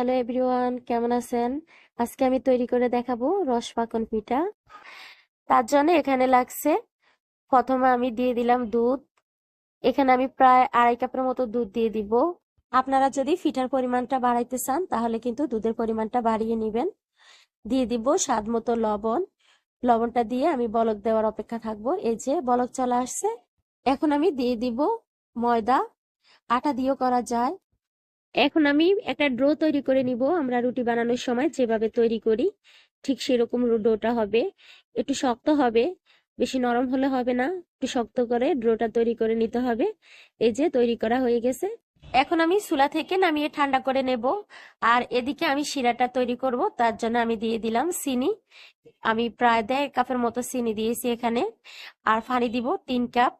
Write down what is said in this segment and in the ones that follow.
Hello everyone, কেমন আছেন? আজকে আমি তৈরি করে দেখাবো রস পাকন পিঠা। তার জন্য এখানে লাগছে, প্রথমে আমি দিয়ে দিলাম দুধ। এখানে আমি প্রায় আড়াই কাপের মতো দুধ দিয়ে দিব। আপনারা যদি পিঠার পরিমাণটা বাড়াইতে চান, তাহলে কিন্তু দুধের পরিমাণটা বাড়িয়ে নেবেন। দিয়ে দিব স্বাদ মতো লবণ। লবণটা দিয়ে আমি বলক দেওয়ার অপেক্ষা থাকব। এই যে বলক চলে আসছে। এখন আমি দিয়ে দিব ময়দা। আটা দিয়েও করা যায়। এখন আমি একটা ড্রো তৈরি করে নিব। আমরা রুটি বানানোর সময় যেভাবে তৈরি করি, ঠিক সেরকম ডোটা হবে। একটু শক্ত হবে, বেশি নরম হলে হবে না। একটু শক্ত করে ড্রোটা তৈরি করে নিতে হবে। এই যে তৈরি করা হয়ে গেছে। এখন আমি চুলা থেকে নামিয়ে ঠান্ডা করে নেব। আর এদিকে আমি শিরাটা তৈরি করব। তার জন্য আমি দিয়ে দিলাম চিনি। আমি প্রায় দেড় কাপের মতো চিনি দিয়েছি এখানে। আর পানি দিব তিন কাপ।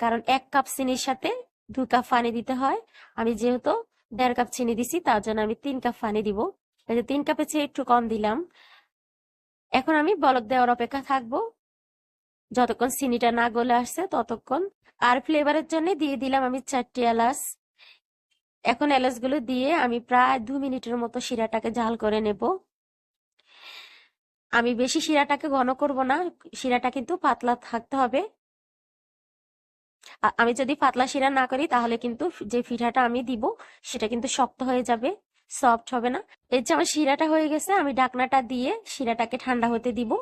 কারণ এক কাপ চিনির সাথে দু কাপ পানি দিতে হয়। আমি যেহেতু দেড় কাপ চিনি দিছি, তার জন্য আমি তিন কাপ পানি দিব। এই যে তিন কাপের চেয়ে একটু কম দিলাম। এখন আমি বলক দেওয়ার অপেক্ষা থাকব। যতক্ষণ চিনিটা না গলে আসছে ততক্ষণ। আর ফ্লেভারের জন্য দিয়ে দিলাম আমি চারটি এলাচ। এখন এলাচগুলো দিয়ে আমি প্রায় দু মিনিটের মতো শিরাটাকে জাল করে নেব। আমি বেশি শিরাটাকে ঘন করব না, শিরাটা কিন্তু পাতলা থাকতে হবে। আমি যদি পাতলা শিরা না করি, তাহলে কিন্তু যে পিঠাটা আমি দিব, সেটা কিন্তু শক্ত হয়ে যাবে, সফট হবে না। এই যে আমার শিরাটা হয়ে গেছে, আমি ডাকনাটা দিয়ে শিরাটাকে ঠান্ডা হতে দিব।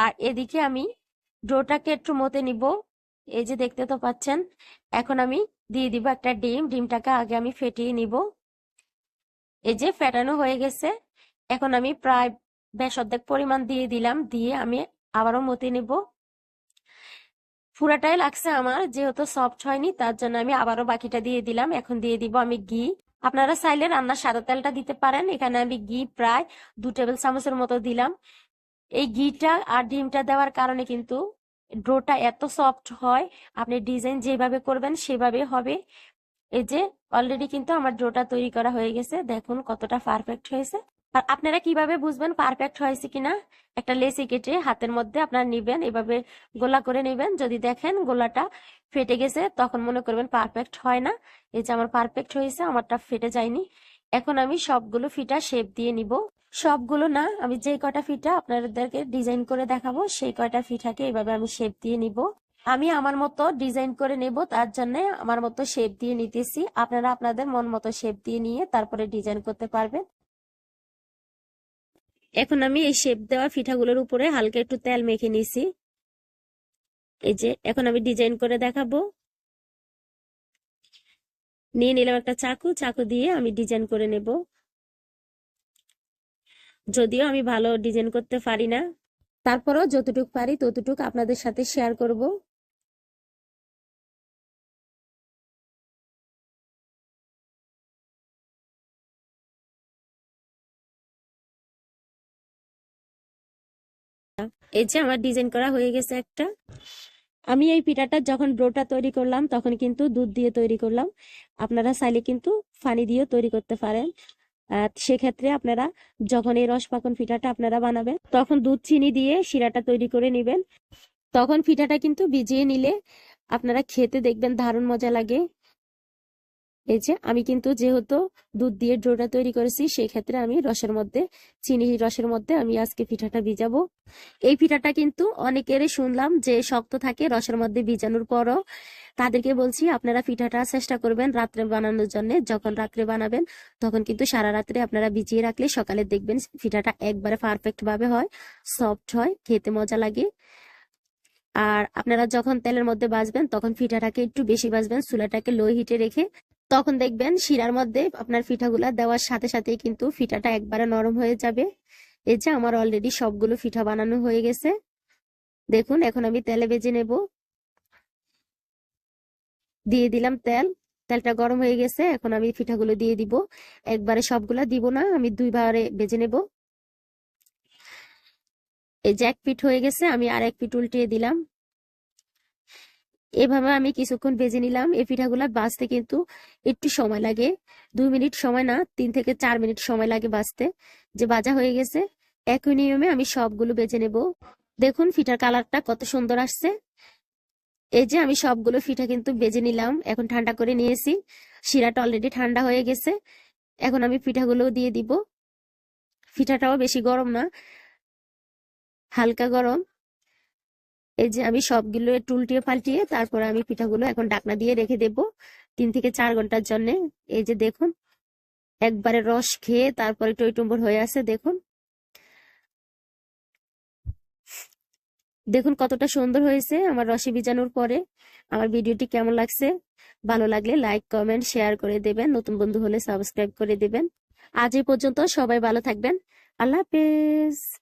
আর এদিকে আমি ডোটাকে একটু মতে নিব। এই যে দেখতে তো পাচ্ছেন, এখন আমি দিয়ে দিব একটা ডিম, ডিমটাকে আগে আমি ফেটিয়ে নিব। এই যে ফেটানো হয়ে গেছে, এখন আমি প্রায় বেশ অর্ধেক পরিমাণ দিয়ে দিলাম, দিয়ে আমি আবারও মতে নিব। পুরাটাই লাগছে আমার, যেহেতু সফট হয়নি, তার জন্য আমি আবারও বাকিটা দিয়ে দিলাম। এখন দিয়ে দিব আমি ঘি। আপনারা চাইলে রান্নার সাদা তেলটা দিতে পারেন। এখানে আমি ঘি প্রায় দু টেবিল চামচের মতো দিলাম। এই ঘিটা আর ডিমটা দেওয়ার কারণে কিন্তু ডোটা এত সফট হয়, আপনি ডিজাইন যেভাবে করবেন সেভাবে হবে। এই যে অলরেডি কিন্তু আমার ডোটা তৈরি করা হয়ে গেছে। দেখুন কতটা পারফেক্ট হয়েছে। আর আপনারা কীভাবে বুঝবেন পারফেক্ট হয়েছে কিনা? একটা লেসি কেটে হাতের মধ্যে আপনারা নিবেন, এভাবে গোলা করে নেবেন। যদি দেখেন গোলাটা ফেটে গেছে, তখন মনে করবেন পারফেক্ট হয় না। এই যে আমার পারফেক্ট হয়েছে, আমারটা ফেটে যায়নি। এখন আমি সবগুলো ফিটা শেপ দিয়ে নিব। সবগুলো না, আমি যে কয়টা ফিটা আপনাদেরকে ডিজাইন করে দেখাবো, সেই কয়টা ফিটাকে এভাবে আমি শেপ দিয়ে নিব। আমি আমার মতো ডিজাইন করে নেব, তার জন্য আমার মতো শেপ দিয়ে নিতেছি। আপনারা আপনাদের মন মতো শেপ দিয়ে নিয়ে তারপরে ডিজাইন করতে পারবেন। এখন আমি এই শেপ দেওয়া পিঠাগুলোর উপরে হালকা একটু তেল মেখে নিছি। এই যে, এখন আমি ডিজাইন করে দেখাবো। নিয়ে নিলাম একটা চাকু চাকু দিয়ে আমি ডিজাইন করে নেব। যদিও আমি ভালো ডিজাইন করতে পারি না, তারপরও যতটুকু পারি ততটুকু আপনাদের সাথে শেয়ার করব। এই যে আমার ডিজাইন করা হয়ে গেছে একটা। আমি এই পিঠাটা যখন ব্রোটা তৈরি করলাম, তখন কিন্তু দুধ দিয়ে তৈরি করলাম। আপনারা চাইলে কিন্তু ফানি দিয়েও তৈরি করতে পারেন। সেক্ষেত্রে আপনারা যখন এই রস পাকন পিঠাটা আপনারা বানাবেন, তখন দুধ, চিনি দিয়ে শিরাটা তৈরি করে নেবেন। তখন পিঠাটা কিন্তু ভিজিয়ে নিলে আপনারা খেতে দেখবেন দারুণ মজা লাগে। এই যে আমি কিন্তু যেহেতু দুধ দিয়ে ডোটা তৈরি করেছি সেই ক্ষেত্রে আমি রসের মধ্যে, চিনি রসের মধ্যে আমি আজকে পিঠাটা ভিজাবো। এই পিঠাটা কিন্তু অনেকেরই শুনলাম যে শক্ত থাকে, রসের মধ্যে ভিজানোর পরও তাদেরকে বলছি, আপনারা পিঠাটা চেষ্টা করবেন রাত্রে বানানোর জন্য। যখন রাত্রে বানাবেন, তখন কিন্তু সারা রাত্রে আপনারা ভিজিয়ে রাখলে সকালে দেখবেন পিঠাটা একবারে পারফেক্ট ভাবে হয় সফট হয়, খেতে মজা লাগে। আর আপনারা যখন তেলের মধ্যে বাজবেন তখন পিঠাটাকে একটু বেশি বাজবেন চুলাটাকে লো হিটে রেখে তখন দেখবেন শিরার মধ্যে আপনার পিঠাগুলা দেওয়ার সাথে সাথেই কিন্তু পিঠাটা একবারে নরম হয়ে যাবে। এই যে আমার অলরেডি সবগুলো পিঠা বানানো হয়ে গেছে। দেখুন, এখন আমি তেলে ভেজে নেব। দিয়ে দিলাম তেল। তেলটা গরম হয়ে গেছে, এখন আমি পিঠাগুলো দিয়ে দিব। একবারে সবগুলা দিব না, আমি দুইবারে ভেজে নেব। এই যে এক পিঠ হয়ে গেছে, আমি আর এক পিঠ উল্টিয়ে দিলাম। এভাবে আমি কিছুক্ষণ ভেজে নিলাম। এই পিঠাগুলা বাঁচতে কিন্তু একটু সময় লাগে। দুই মিনিট সময় না, তিন থেকে চার মিনিট সময় লাগে বাঁচতে। যে বাজা হয়ে গেছে, একই নিয়মে আমি সবগুলো বেজে নেব। দেখুন ফিটার কালারটা কত সুন্দর আসছে। এই যে আমি সবগুলো ফিটা কিন্তু বেজে নিলাম, এখন ঠান্ডা করে নিয়েছি। শিরাটা অলরেডি ঠান্ডা হয়ে গেছে। এখন আমি পিঠাগুলো দিয়ে দিব। পিঠাটাও বেশি গরম না, হালকা গরম। এই যে আমি সবগুলো একটু উল্টিয়ে পাল্টিয়ে তারপরে আমি পিঠাগুলো এখন ডাকনা দিয়ে রেখে দেব তিন থেকে চার ঘণ্টার জন্য। এই যে দেখুন, একবারে রস খেয়ে তারপরে টইটুম্বর হয়ে আছে দেখুন। দেখুন কতটা সুন্দর হয়েছে আমার রসে ভিজানোর পরে। আমার ভিডিওটি কেমন লাগছে? ভালো লাগলে লাইক, কমেন্ট, শেয়ার করে দেবেন। নতুন বন্ধু হলে সাবস্ক্রাইব করে দেবেন। আজ এই পর্যন্ত সবাই ভালো থাকবেন। আল্লাহ হাফেজ।